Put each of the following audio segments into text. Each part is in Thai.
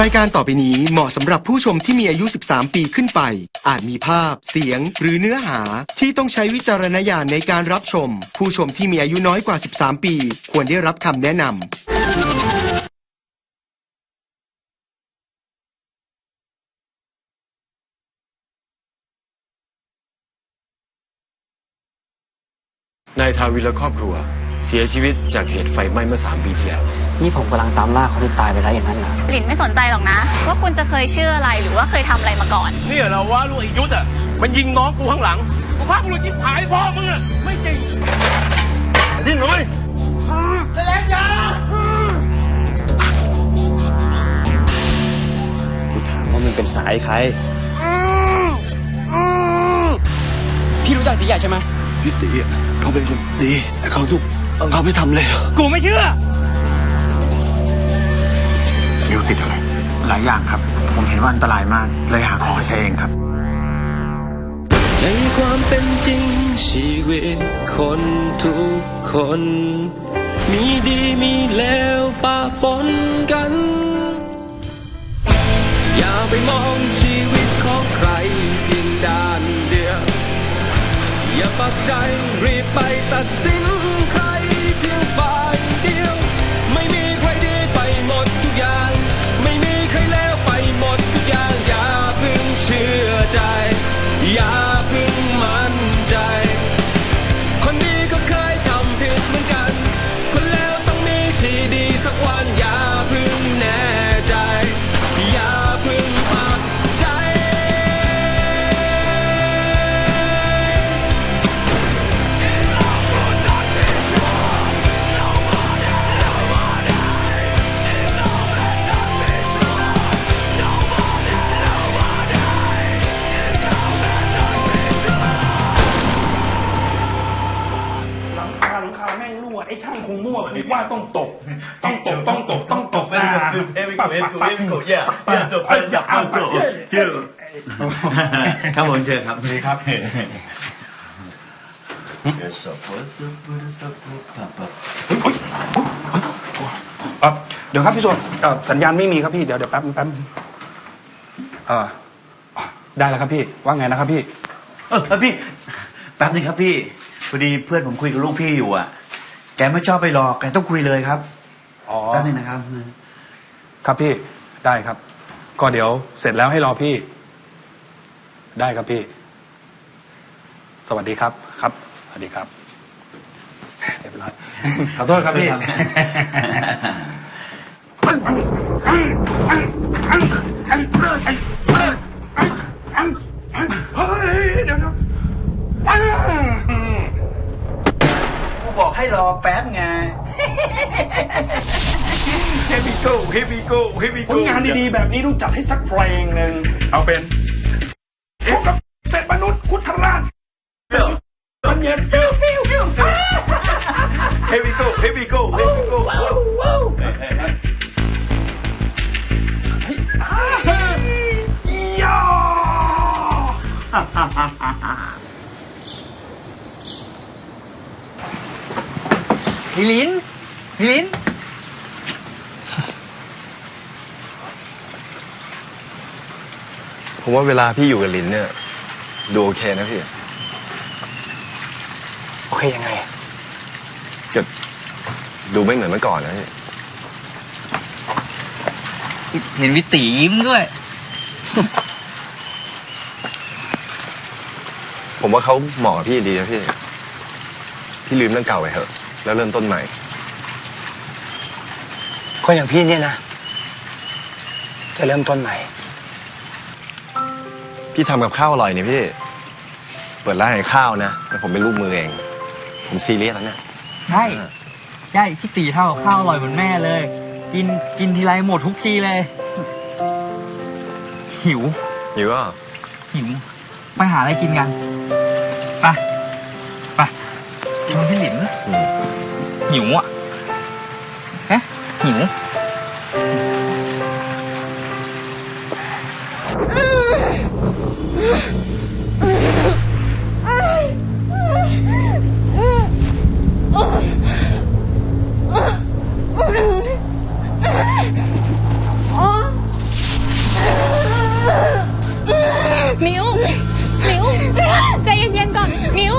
รายการต่อไปนี้เหมาะสำหรับผู้ชมที่มีอายุ 13 ปีขึ้นไป อาจมีภาพ เสียง หรือเนื้อหาที่ต้องใช้วิจารณญาณในการรับชม ผู้ชมที่มีอายุน้อยกว่า 13 ปี ควรได้รับคำแนะนำ นายทาวินและครอบครัว เสียชีวิตจากเหตุไฟไหม้เมื่อ 3 ปีที่แล้ว นี่ผมกำลังตามล่าคนที่ตายไปแล้วอย่างนั้นเหรอหลินไม่สนใจหรอกนะ ว่าคุณจะเคยเชื่ออะไรหรือว่าเคยทำอะไรมาก่อนเนี่ยเราว่าลูกไอ้ยุทธอะ มันยิงน้องกูข้างหลังกูพากูรู้จิบหายพ่อมึงอะ ไม่จริงดิ้นเลยกูถามว่ามึงเป็นสายใคร พี่รู้จักตีใหญ่ใช่ไหมพี่ตีอะเขาเป็นคนดีแต่เขาถูก บังคับให้ทำเลยกูไม่เชื่อ มิวติดอะไร หลายอย่างครับ ผมเห็นว่าอันตรายมาก เลยหาของให้ตัวเองครับ ในความเป็นจริงชีวิตคนทุกคน มีดีมีแล้วปะปนกัน อย่าไปมองชีวิตของใครเพียงด้านเดียว อย่าปักใจรีบไปตัดสินใคร เพีาหลังคาแม่งรั่วไอ้ช่างคงมั่วกูว่าต้องตก ต้องตกต้องตกต้องตกนะปักปักปักปักครับผมเชิญครับดีครับเอ่อเดี๋ยวครับพี่ตัวเอ่อสัญญาณไม่มีครับพี่เดี๋ยวเดี๋ยวแป๊บแป๊บเออได้แล้วครับพี่ว่าไงนะครับพี่ เออพี่แป๊บนึงครับพี่พ อดีเพื่อนผมคุยกับลูกพี่อยู่อะ แกไม่ชอบไปหรอก แกต้องคุยเลยครับอ๋อแป๊บนึงนะครับ ครับพี่ได้ครับ ก็เดี๋ยวเสร็จแล้วให้รอพี่ ได้ครับพี่ สวัสดีครับครับ สวัสดีครับเรียบร้อยขอโทษครับพี่เให้รอแป๊บไง Here we go Here we go Here we ผ go ลงานดีๆ แบบนี้ต้องจัดให้สักเพลงหนึ่งเอาเป็นพบกับเศษมนุษย์คุทราชตอนเย็นปิ้วปิ้วปิ้ว Here we go Here we go Here we go ย่า พี่ลินพี่ลินผมว่าเวลาพี่อยู่กับลินเนี่ย ดูโอเคนะพี่ โอเคยังไง ก็ดูไม่เหมือนเมื่อก่อนนะพี่ เห็นวิตียิ้มด้วย ผมว่าเขาเหมาะกับพี่ดีนะพี่ พี่ลืมเรื่องเก่าไปเถอะ แล้วเริ่มต้นใหม่ คนอย่างพี่เนี่ยนะ จะเริ่มต้นใหม่ พี่ทำกับข้าวอร่อยนี่พี่ เปิดร้านขายข้าวนะแล้วผมเป็นลูกมือเอง ผมซีเรียสแล้วเนี่ย ใช่ใช่พี่ตีเท่ากับข้าวอร่อยเหมือนแม่เลย กินกินทีไรหมดทุกทีเลย หิว อยู่ก็หิว ไปหาอะไรกินกัน ไป ไปชวนพี่หลินอืม หิวอะฮะหิวมิวมิวใจเย็นๆก่อนมิว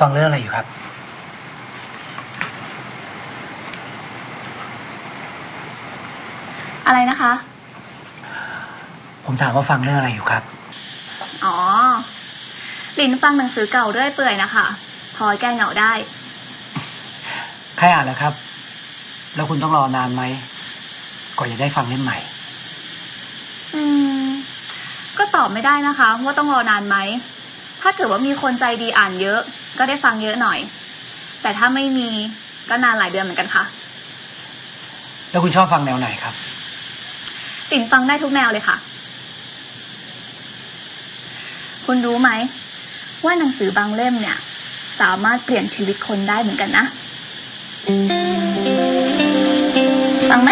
ฟังเรื่องอะไรอยู่ครับ อะไรนะคะ ผมถามว่าฟังเรื่องอะไรอยู่ครับ อ๋อ ลินฟังหนังสือเก่าเรื่อยเปื่อยนะคะ พอแก้เหงาได้ ใครอ่านแล้วครับ แล้วคุณต้องรอนานไหมกว่อนจะได้ฟังเล่มใหม่ อืม ก็ตอบไม่ได้นะคะ ว่าต้องรอนานไหม ถ้าเกิดว่ามีคนใจดีอ่านเยอะ ก็ได้ฟังเยอะหน่อย แต่ถ้าไม่มีก็นานหลายเดือนเหมือนกันค่ะ แล้วคุณชอบฟังแนวไหนครับ ติ่นฟังได้ทุกแนวเลยค่ะ คุณรู้ไหม ว่าหนังสือบางเล่มเนี่ย สามารถเปลี่ยนชีวิตคนได้เหมือนกันนะ ฟังไหม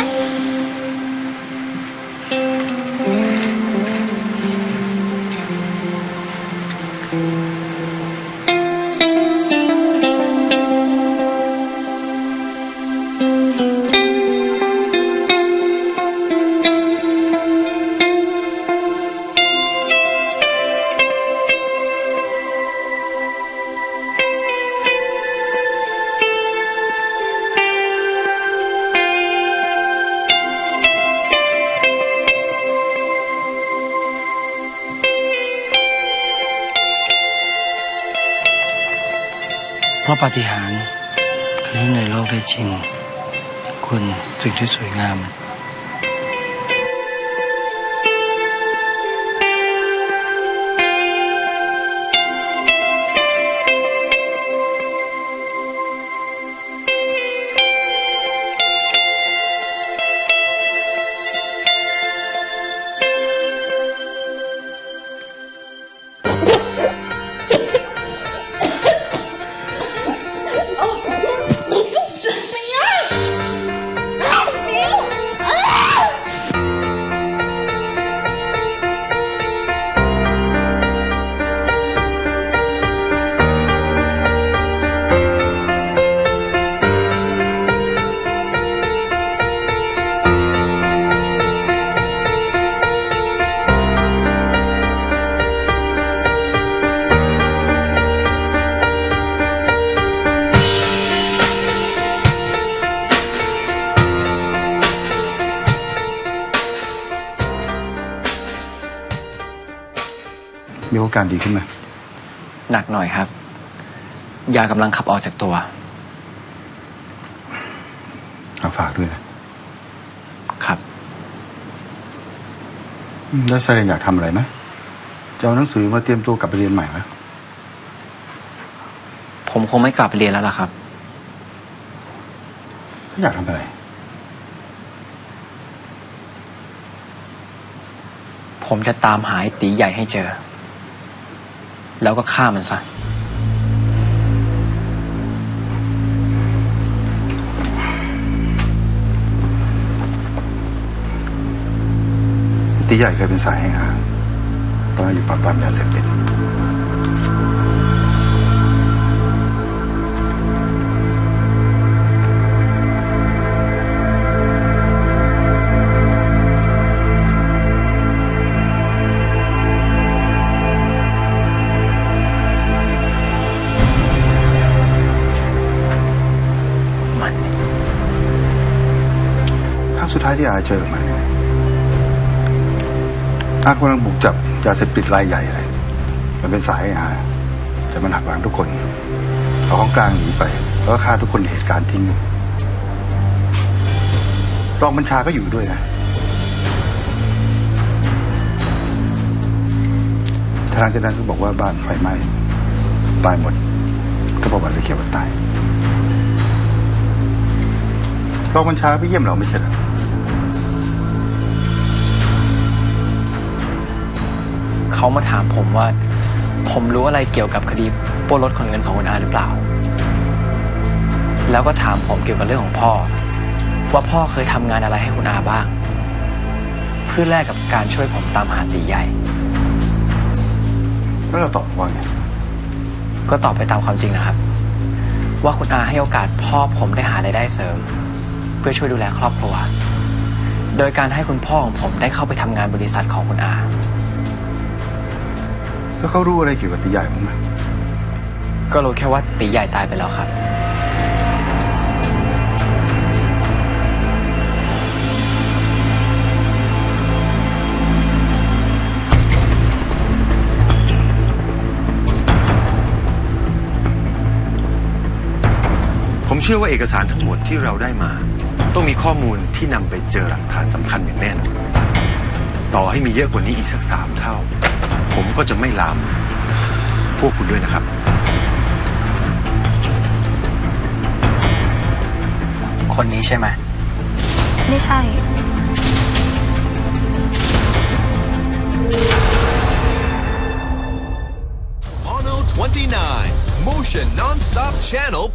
เพราะปาฏิหาริย์คือในโลกได้จริง คุณสิ่งที่สวยงาม มีโอกาสดีขึ้นไหมหนักหน่อยครับ ยากำลังขับออกจากตัว เอาฝากด้วยนะครับ อืมแล้วไซเรนอยากทำอะไรไหมจะเอาหนังสือมาเตรียมตัวกลับไปเรียนใหม่ไหมผมคงไม่กลับไปเรียนแล้วล่ะครับ อยากทำอะไร ผมจะตามหาไอ้ตีใหญ่ให้เจอ แล้วก็ฆ่ามันซะตีใหญ่เคยเป็นสายแห่งหางตอนอยู่ปราบปรามยาเสพติด ที่อาเจอมันเนี่ยอากำลังบุกจับยาเสพติดรายใหญ่เลย มันเป็นสายหาแต่มันหักหลังทุกคนเอาของกลางหนีไป แล้วก็ฆ่าทุกคนเหตุการณ์ทิ้งรองบัญชาก็อยู่ด้วยนะทางจากนั้นก็บอกว่าบ้านไฟไหม้ตายหมด ก็ประวัติเลยเขียนว่าตายรองบัญชาไปเยี่ยมเราไม่ใช่หรอ เขามาถามผมว่า ผมรู้อะไรเกี่ยวกับคดีปล้นรถขนเงินของคุณอาหรือเปล่า แล้วก็ถามผมเกี่ยวกับเรื่องของพ่อ ว่าพ่อเคยทำงานอะไรให้คุณอาบ้าง เพื่อแลกกับการช่วยผมตามหาตีใหญ่ แล้วเราตอบว่าไงก็ตอบไปตามความจริงนะครับ ว่าคุณอาให้โอกาสพ่อผมได้หารายได้เสริม เพื่อช่วยดูแลครอบครัว โดยการให้คุณพ่อของผมได้เข้าไปทำงานบริษัทของคุณอา แล้วเขารู้อะไรเกี่ยวกับตีใหญ่บ้างไหมก็รู้แค่ว่าตีใหญ่ตายไปแล้วครับ ผมเชื่อว่าเอกสารทั้งหมดที่เราได้มา ต้องมีข้อมูลที่นำไปเจอหลักฐานสำคัญอย่างแน่นอนต่อให้มีเยอะกว่านี้อีกสักสามเท่า ผมก็จะไม่ลามพวกคุณด้วยนะครับ คนนี้ใช่ไหม ไม่ใช่ Mono 29 Motion Non-Stop Channel